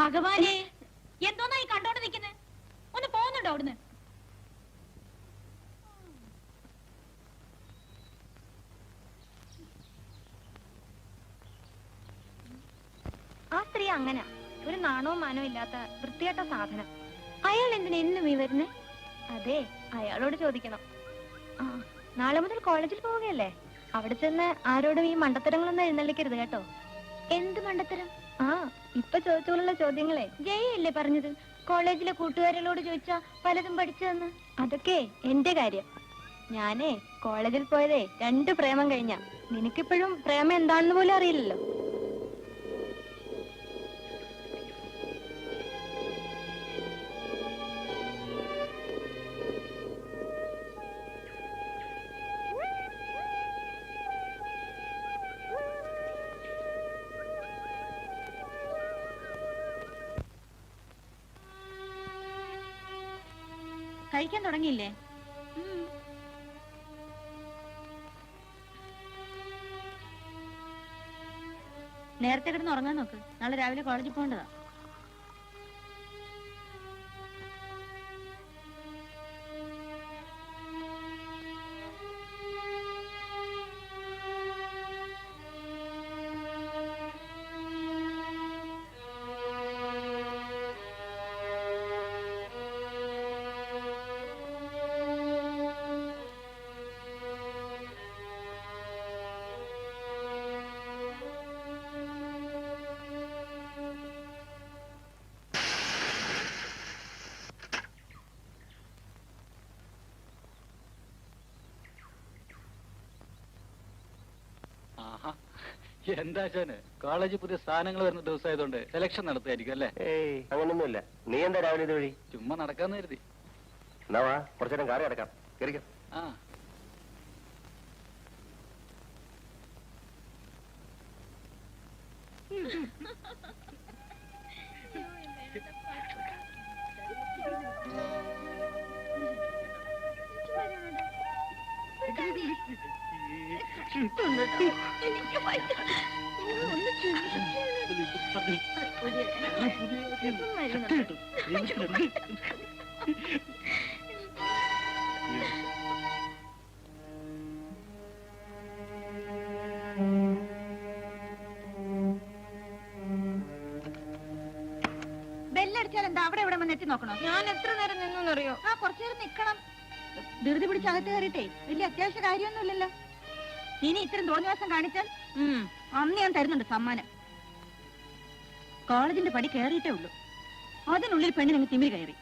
ഭഗവാനെ എന്തോന്നാ ഈ കണ്ടോണ്ട് നിൽക്കുന്നത് ഒന്ന് പോകുന്നുണ്ടോ അവിടുന്ന്? ആ സ്ത്രീ അങ്ങനെ. ഒരു നാണവും മാനവും ഇല്ലാത്ത വൃത്തികെട്ട സാധനം. അയാൾ എന്തിനാ ഈ വരുന്നേ? അതെ അയാളോട് ചോദിക്കണം. ആ നാളെ മുതൽ കോളേജിൽ പോവുകയല്ലേ? അവിടെ ചെന്ന് ആരോടും ഈ മണ്ടത്തരങ്ങളൊന്നും എഴുന്നള്ളിക്കരുത് കേട്ടോ. എന്ത് മണ്ടത്തരം? ആ ഇപ്പൊ ചോദിച്ചോളുള്ള ചോദ്യങ്ങളെ ജയല്ലേ പറഞ്ഞത്? കോളേജിലെ കൂട്ടുകാരികളോട് ചോദിച്ചാ പലതും പഠിച്ചതെന്ന്? അതൊക്കെ എന്റെ കാര്യം. ഞാനേ കോളേജിൽ പോയതേ രണ്ട് പ്രേമം കഴിഞ്ഞ. നിനക്കിപ്പോഴും പ്രേമം എന്താണെന്ന് പോലും അറിയില്ലല്ലോ. കഴിക്കാൻ തുടങ്ങിയില്ലേ? നേരത്തെ കിടന്ന് ഉറങ്ങാൻ നോക്ക്. നാളെ രാവിലെ കോളേജിൽ പോകേണ്ടതാ. എന്താ ചാന് കോളേജിൽ പുതിയ സ്ഥാനങ്ങൾ വരുന്ന ദിവസമായതുകൊണ്ട് സെലക്ഷൻ നടത്തുമായിരിക്കും അല്ലേ? ഏയ് അങ്ങനൊന്നുമില്ല. നീ എന്താ രാവിലെ ഇത് വഴി? ചുമ്മാ നടക്കാന്ന് കരുതി. എന്നാ വാ കുറച്ചു നേരം കാറി അടക്കാം കയറിക്കാം ആ. ബെല്ലടിച്ചാൽ എന്താ അവിടെ ഇവിടെ വന്ന് എത്തി നോക്കണോ? ഞാൻ എത്ര നേരം നിന്നറിയോ ആ കുറച്ചു നേരം നിക്കണം. ധൃതി പിടിച്ച് അകത്ത് കയറിയിട്ടേ. വലിയ അത്യാവശ്യ കാര്യമൊന്നുമില്ലല്ലോ. ഇനി ഇത്തരം തോന്നിവാസം കാണിച്ചാൽ അന്ന് ഞാൻ തരുന്നുണ്ട് സമ്മാനം. കോളേജിന്റെ പടി കയറിയിട്ടേ ഉള്ളൂ. അതിനുള്ളിൽ പെണ്ണിനങ്ങ് തിമിരി കയറി.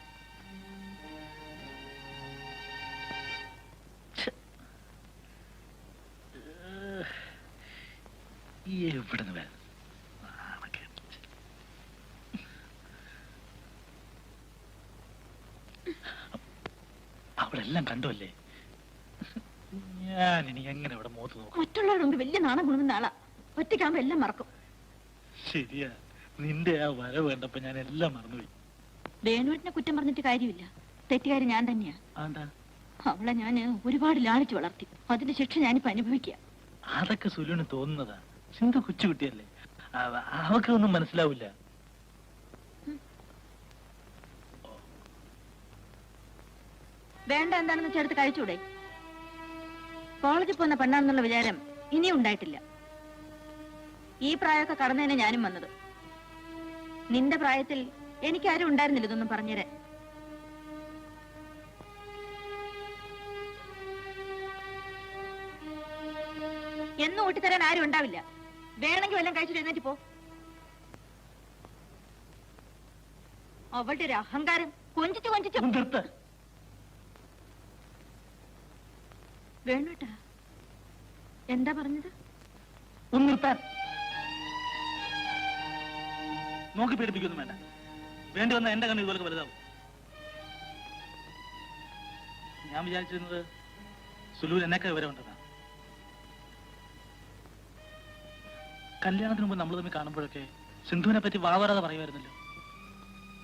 എല്ലാം കണ്ടുവല്ലേ ഞാൻ ഇനി എങ്ങനെ ഇവിടെ മുഖത്ത് നോക്കും? മറ്റുള്ളവരുടെ മുമ്പ് വലിയ നാണം കുണുന്ന ആളാ. ഒറ്റയ്ക്കാകുമ്പോ എല്ലാം മറക്കും. ശരിയാ. നിന്റെ ആ വരവ് കണ്ടപ്പോ ഞാൻ എല്ലാം മറന്നുപോയി. വേണുവിനെ കുറ്റം പറഞ്ഞിട്ട് കാര്യമില്ല. തെറ്റുകാരി ഞാൻ തന്നെയാ. ആണ്ടാ അവളെ ഞാൻ ഒരുപാട് ലാളിച്ചു വളർത്തി. അതിന്റെ ശിക്ഷ ഞാനിപ്പോ അനുഭവിക്കുക അതൊക്കെ സുലുവിന് തോന്നുന്നതാ. സിന്ധു കൊച്ചുകുട്ടിയല്ലേ അവ- അവക്കൊന്നും മനസ്സിലാവില്ല. വേണ്ട എന്താണെന്ന് വെച്ചാൽ എടുത്ത് കഴിച്ചൂടെ? കോളേജിൽ പോകുന്ന പെണ്ണാണെന്നുള്ള വിചാരം ഇനിയും ഉണ്ടായിട്ടില്ല. ഈ പ്രായമൊക്കെ കടന്നു തന്നെ ഞാനും വന്നത്. നിന്റെ പ്രായത്തിൽ എനിക്കാരും ഉണ്ടായിരുന്നില്ല ഇതൊന്നും പറഞ്ഞുതരാൻ എന്നും ഊട്ടിത്തരാൻ ആരും ഉണ്ടാവില്ല. വേണമെങ്കിൽ വല്ലതും കഴിച്ചിട്ട് എഴുന്നേറ്റ് പോ. അവളുടെ ഒരു അഹങ്കാരം കൊഞ്ചിച്ചു കൊഞ്ചിച്ചു. വേണുട്ടാ. എന്താ പറഞ്ഞത്? ഒന്ന് നോക്കി പേടിപ്പിക്കൊന്നും വേണ്ട. വേണ്ടി വന്ന എന്റെ കണ്ണ് ഇതുപോലെ വലുതാവും. ഞാൻ വിചാരിച്ചിരുന്നത് സുലൂർ എന്നൊക്കെ വിവരമുണ്ടെന്നാ കല്യാണത്തിന് മുമ്പ് നമ്മൾ തമ്മിൽ കാണുമ്പോഴൊക്കെ സിന്ധുവിനെ പറ്റി വാവറാതെ പറയുമായിരുന്നല്ലോ.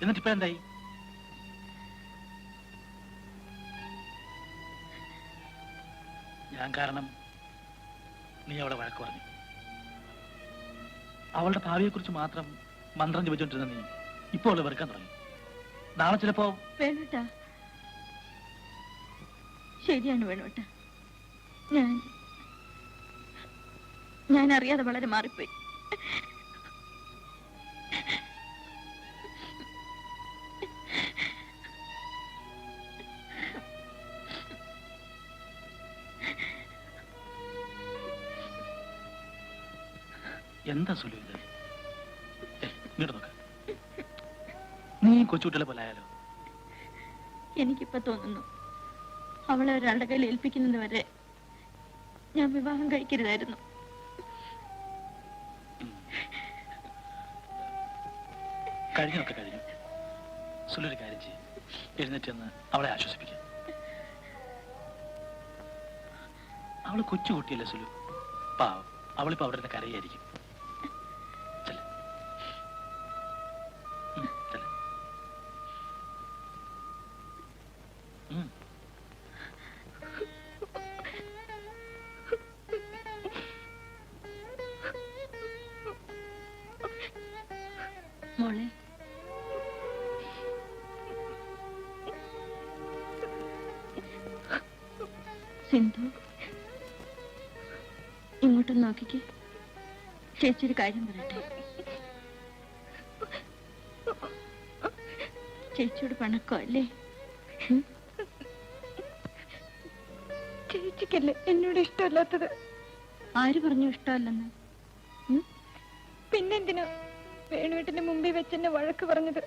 എന്നിട്ട് ഞാൻ കാരണം നീ അവളെ വഴക്ക് പറഞ്ഞു. അവളുടെ ഭാവിയെക്കുറിച്ച് മാത്രം മന്ത്രം ജപിച്ചോണ്ടിരുന്ന നീ ഇപ്പോൾ അവളെ വെറുക്കാൻ തുടങ്ങി. നാളെ ചിലപ്പോ വേണോട്ടാ. ശരിയാണ് വേണോട്ട. ഞാൻ ഞാൻ അറിയാതെ വളരെ മാറിപ്പോയി. എന്താ സുലു ഇത്? ഇങ്ങോട്ട് നോക്ക്. നീ കൊച്ചുകുട്ടികളെ പോലെ ആയാലോ? എനിക്കിപ്പോ തോന്നുന്നു അവളെ ഒരാളുടെ കയ്യിൽ ഏൽപ്പിക്കുന്നത് വരെ ഞാൻ വിവാഹം കഴിക്കരുതായിരുന്നു. കഴിഞ്ഞൊക്കെ കഴിഞ്ഞു സുലൊരു കാര്യം ചെയ്യും. എഴുന്നേറ്റ് എന്ന് അവളെ ആശ്വസിപ്പിക്കും. അവൾ കൊച്ചുകുട്ടിയല്ലേ സുലു? പാവം. അവളിപ്പോ അവിടെ നിന്ന് കരയായിരിക്കും. സിന്ധു ഇങ്ങോട്ടൊന്ന് നോക്കിക്കേ. ചേച്ചി ഒരു കാര്യം പറയട്ടെ. ചേച്ചിയോട് പണക്കോ അല്ലേ ചേച്ചിക്കല്ലേ എന്നോട് ഇഷ്ടമല്ലാത്തത്? ആര് പറഞ്ഞു ഇഷ്ടമല്ലെന്ന്? പിന്നെന്തിനു പിന്നെന്തിനാ വേണുവേട്ടന്റെ മുമ്പിൽ വെച്ചെന്നെ വഴക്ക് പറഞ്ഞത്?